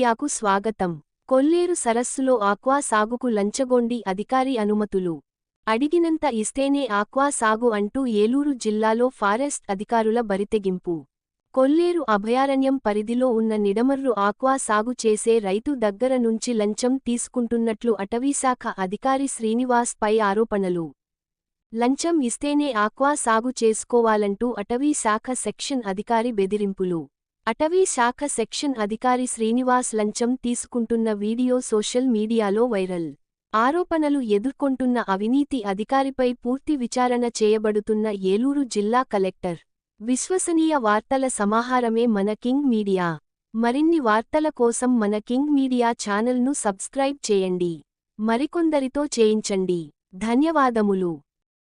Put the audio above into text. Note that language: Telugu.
మీడియాకు స్వాగతం. కొల్లేరు సరస్సులో ఆక్వా సాగుకు లంచగొండి అధికారి అనుమతులు. అడిగినంత ఇస్తేనే ఆక్వా సాగు అంటూ ఏలూరు జిల్లాలో ఫారెస్ట్ అధికారుల బరితెగింపు. కొల్లేరు అభయారణ్యం పరిధిలో ఉన్న నిడమర్రు ఆక్వా సాగు చేసే రైతు దగ్గర నుంచి లంచం తీసుకుంటున్నట్లు అటవీశాఖ అధికారి శ్రీనివాస్ పై ఆరోపణలు. లంచం ఇస్తేనే ఆక్వా సాగు చేసుకోవాలంటూ అటవీ శాఖ సెక్షన్ అధికారి బెదిరింపులు. అటవీ శాఖ సెక్షన్ అధికారి శ్రీనివాస్ లంచం తీసుకుంటున్న వీడియో సోషల్ మీడియాలో వైరల్. ఆరోపణలు ఎదుర్కొంటున్న అవినీతి అధికారిపై పూర్తి విచారణ చేయబడుతున్న ఏలూరు జిల్లా కలెక్టర్. విశ్వసనీయ వార్తల సమాహారమే మన కింగ్ మీడియా. మరిన్ని వార్తల కోసం మన కింగ్ మీడియా ఛానల్ను సబ్స్క్రైబ్ చేయండి. మరికొందరితో చేయించండి. ధన్యవాదములు.